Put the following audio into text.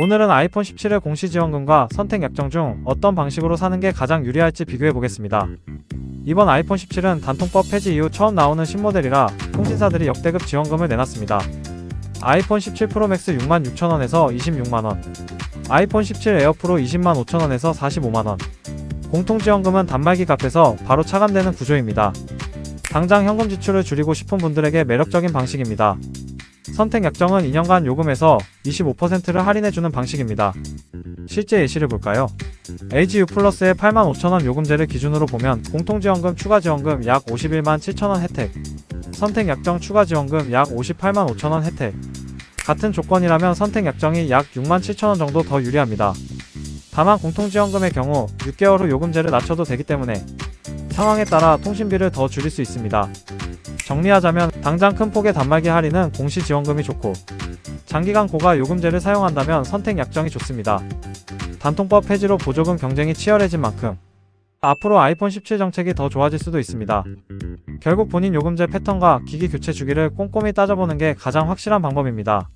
오늘은 아이폰 17의 공시 지원금과 선택 약정 중 어떤 방식으로 사는 게 가장 유리할지 비교해 보겠습니다. 이번 아이폰 17은 단통법 폐지 이후 처음 나오는 신모델이라 통신사들이 역대급 지원금을 내놨습니다. 아이폰 17 프로맥스 66,000원에서 26만원, 아이폰 17 에어 프로 20만 5천원에서 45만원. 공통지원금은 단말기 값에서 바로 차감되는 구조입니다. 당장 현금 지출을 줄이고 싶은 분들에게 매력적인 방식입니다. 선택 약정은 2년간 요금에서 25%를 할인해주는 방식입니다. 실제 예시를 볼까요? LG U 플러스의 85,000원 요금제를 기준으로 보면 공통지원금 추가 지원금 약 51만 7천원 혜택, 선택 약정 추가 지원금 약 58만 5천원 혜택, 같은 조건이라면 선택 약정이 약 6만 7천원 정도 더 유리합니다. 다만 공통지원금의 경우 6개월 후 요금제를 낮춰도 되기 때문에 상황에 따라 통신비를 더 줄일 수 있습니다. 정리하자면 당장 큰 폭의 단말기 할인은 공시지원금이 좋고 장기간 고가 요금제를 사용한다면 선택 약정이 좋습니다. 단통법 폐지로 보조금 경쟁이 치열해진 만큼 앞으로 아이폰 17 정책이 더 좋아질 수도 있습니다. 결국 본인 요금제 패턴과 기기 교체 주기를 꼼꼼히 따져보는 게 가장 확실한 방법입니다.